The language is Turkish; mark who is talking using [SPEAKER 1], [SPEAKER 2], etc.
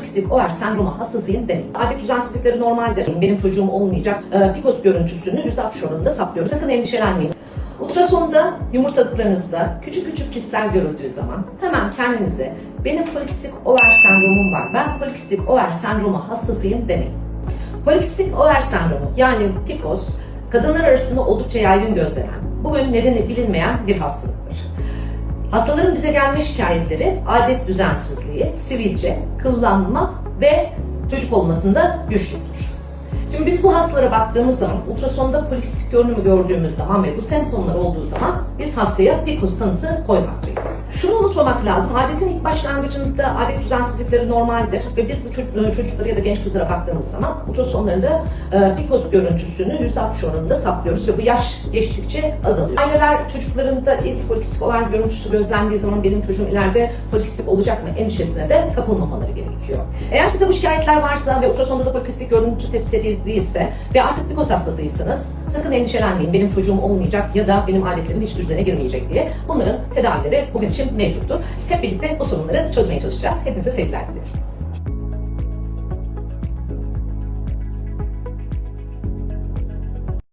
[SPEAKER 1] polikistik over sendromu hastasıyım demeyin. Adet düzensizlikleri normaldir. Benim çocuğum olmayacak. Ee, Picos görüntüsünü %60 oranında saplıyoruz. Sakın endişelenmeyin. Ultrasonda yumurtalıklarınızda küçük küçük kistler görüldüğü zaman hemen kendinize benim polikistik over sendromum var. Ben polikistik over sendromu hastasıyım demeyin. Polikistik over sendromu yani PCOS kadınlar arasında oldukça yaygın gözlenen, bugün nedeni bilinmeyen bir hastalıktır. Hastaların bize gelme şikayetleri adet düzensizliği, sivilce, kıllanma ve çocuk olmasında güçlüktür. Şimdi biz bu hastalara baktığımız zaman, ultrasonda polikistik görünümü gördüğümüz zaman ve bu semptomlar olduğu zaman biz hastaya PCOS tanısı koymaktayız. Şunu unutmamak lazım, adetin ilk başlangıcında adet düzensizlikleri normaldir ve biz bu ço- çocuklara ya da genç kızlara baktığımız zaman ultrasonlarında e, PCOS görüntüsünü %60 oranında saplıyoruz ve bu yaş geçtikçe azalıyor. Aileler çocuklarında ilk polikistik olan görüntüsü gözlendiği zaman benim çocuğum ileride polikistik olacak mı endişesine de kapılmamaları gerekiyor. Eğer sizde bu şikayetler varsa ve ultrasonda da polikistik görüntü tespit edildiyse ve artık PCOS hastasıysanız sakın endişelenmeyin benim çocuğum olmayacak ya da benim adetlerim hiç düzene girmeyecek diye. Bunların tedavileri bugün için mevcuttur. Hep birlikte bu sorunları çözmeye çalışacağız. Hepinize sevgiler dilerim.